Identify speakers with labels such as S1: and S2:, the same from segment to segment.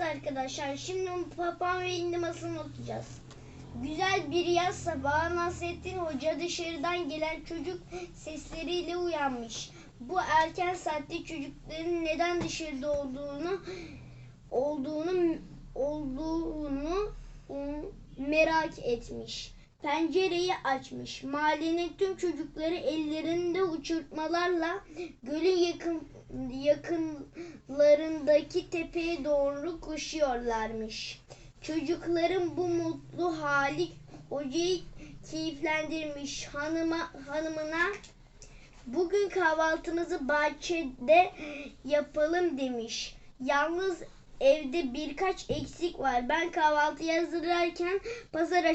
S1: Evet arkadaşlar şimdi papağan ve hindi masalını okuyacağız. Güzel bir yaz sabahı Nasrettin Hoca dışarıdan gelen çocuk sesleriyle uyanmış. Bu erken saatte çocukların neden dışarıda olduğunu olduğunu olduğunu merak etmiş. Pencereyi açmış. Mahallenin tüm çocukları ellerinde uçurtmalarla gölün yakın yakınlarındaki tepeye doğru koşuyorlarmış. Çocukların bu mutlu hali hocayı keyiflendirmiş. Hanıma, hanımına bugün kahvaltımızı bahçede yapalım demiş. Yalnız evde birkaç eksik var. Ben kahvaltıyı hazırlarken pazara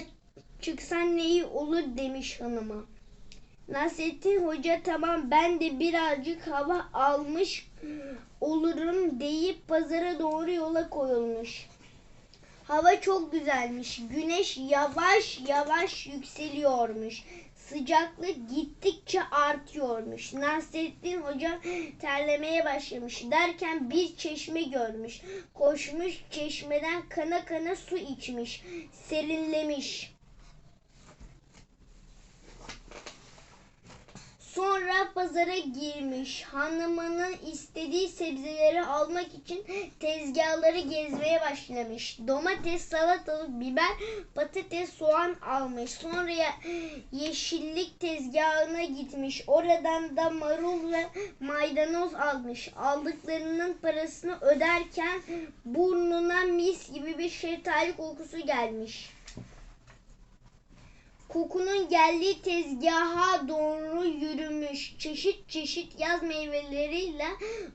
S1: çıksan ne iyi olur demiş hanıma. Nasrettin Hoca tamam ben de birazcık hava almış olurum deyip pazara doğru yola koyulmuş. Hava çok güzelmiş. Güneş yavaş yavaş yükseliyormuş. Sıcaklık gittikçe artıyormuş. Nasrettin Hoca terlemeye başlamış. Derken bir çeşme görmüş. Koşmuş çeşmeden kana kana su içmiş. Serinlemiş. Sonra pazara girmiş. Hanımının istediği sebzeleri almak için tezgahları gezmeye başlamış. Domates, salatalık, biber, patates, soğan almış. Sonra yeşillik tezgahına gitmiş. Oradan da marul ve maydanoz almış. Aldıklarının parasını öderken burnuna mis gibi bir şeftali kokusu gelmiş. Kokunun geldiği tezgaha doğru yürümüş. Çeşit çeşit yaz meyveleriyle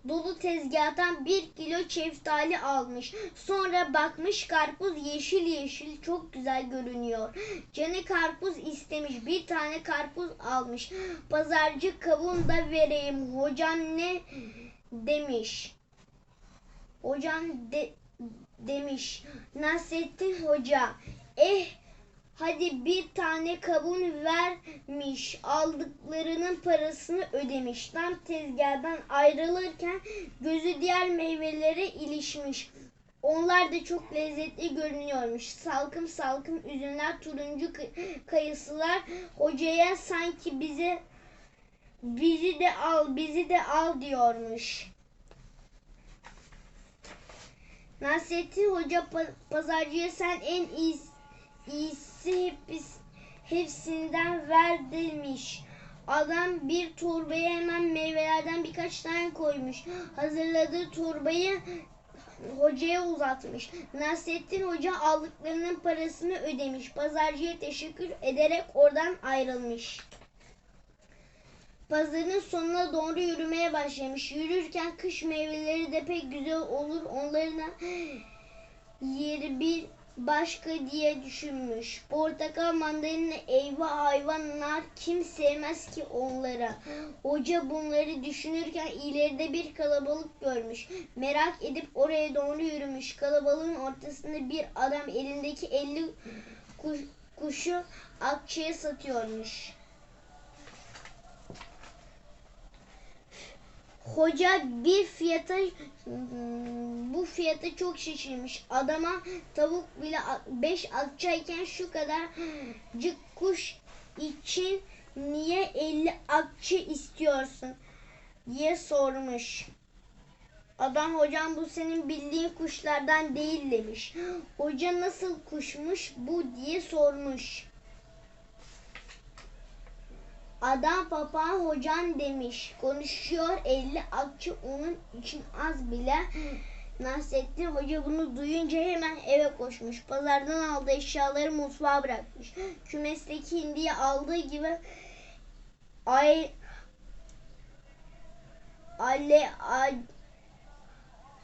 S1: dolu tezgahtan bir kilo şeftali almış. Sonra bakmış karpuz yeşil yeşil çok güzel görünüyor. Canı karpuz istemiş. Bir tane karpuz almış. Pazarcı kavun da vereyim. Hocam ne demiş. Hocam de, demiş. Nasrettin Hoca. Eh Hadi bir tane kavun vermiş. Aldıklarının parasını ödemiş. Tam tezgahdan ayrılırken gözü diğer meyvelere ilişmiş. Onlar da çok lezzetli görünüyormuş. Salkım salkım üzümler, turuncu kay- kayısılar hocaya sanki bize bizi de al, bizi de al diyormuş. Nasrettin Hoca pa- pazarcıya sen en iyisi iyisi hepsi, hepsinden ver demiş. Adam bir torbaya hemen meyvelerden birkaç tane koymuş. Hazırladığı torbayı hocaya uzatmış. Nasrettin Hoca aldıklarının parasını ödemiş. Pazarcıya teşekkür ederek oradan ayrılmış. Pazarın sonuna doğru yürümeye başlamış. Yürürken kış meyveleri de pek güzel olur. Onların yeri bir başka diye düşünmüş. Portakal, mandalina, eyvah hayvanlar kim sevmez ki onlara. Hoca bunları düşünürken ileride bir kalabalık görmüş. Merak edip oraya doğru yürümüş. Kalabalığın ortasında bir adam elindeki 50 kuş, kuşu akçeye satıyormuş. Hoca bir fiyata bu fiyata çok şaşırmış. Adama tavuk bile 5 akçayken şu kadarcık kuş için niye 50 akçe istiyorsun diye sormuş. Adam hocam bu senin bildiğin kuşlardan değil demiş. Hoca nasıl kuşmuş bu diye sormuş. Adam papağan hocan demiş. Konuşuyor 50 akçe onun için az bile. Nasrettin Hoca bunu duyunca hemen eve koşmuş. Pazardan aldığı eşyaları mutfağa bırakmış. Kümesteki hindiyi aldığı gibi ay ale al,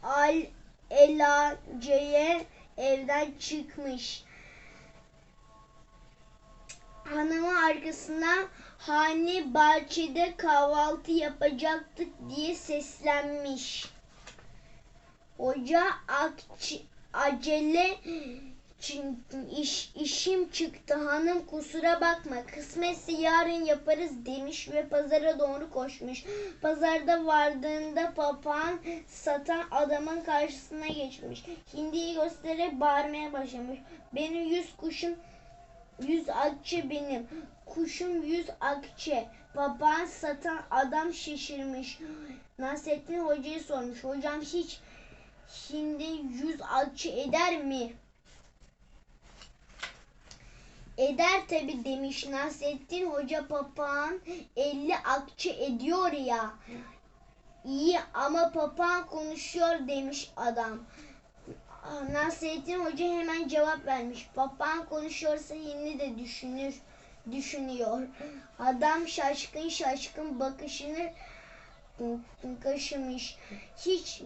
S1: al elaceye evden çıkmış. Hanımı arkasına hani bahçede kahvaltı yapacaktık diye seslenmiş. Hoca akç- acele iş, işim çıktı hanım kusura bakma. Kısmetse yarın yaparız demiş ve pazara doğru koşmuş. Pazarda vardığında papağan satan adamın karşısına geçmiş. Hindiyi göstererek bağırmaya başlamış. Benim yüz kuşum yüz akçe benim. Kuşum yüz akçe. Papağan satan adam şaşırmış. Nasrettin hocayı sormuş. Hocam hiç hindi yüz akçe eder mi? Eder tabi demiş Nasrettin Hoca papağan 50 akçe ediyor ya. İyi ama papağan konuşuyor demiş adam. Nasrettin Hoca hemen cevap vermiş. Papağan konuşuyorsa yeni de düşünür, düşünüyor. Adam şaşkın şaşkın bakışını kaşımış. Hiç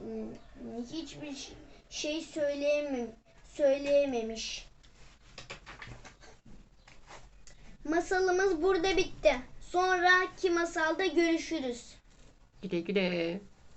S1: hiçbir şey söyleyemem, söyleyememiş. Masalımız burada bitti. Sonraki masalda görüşürüz.
S2: Güle güle.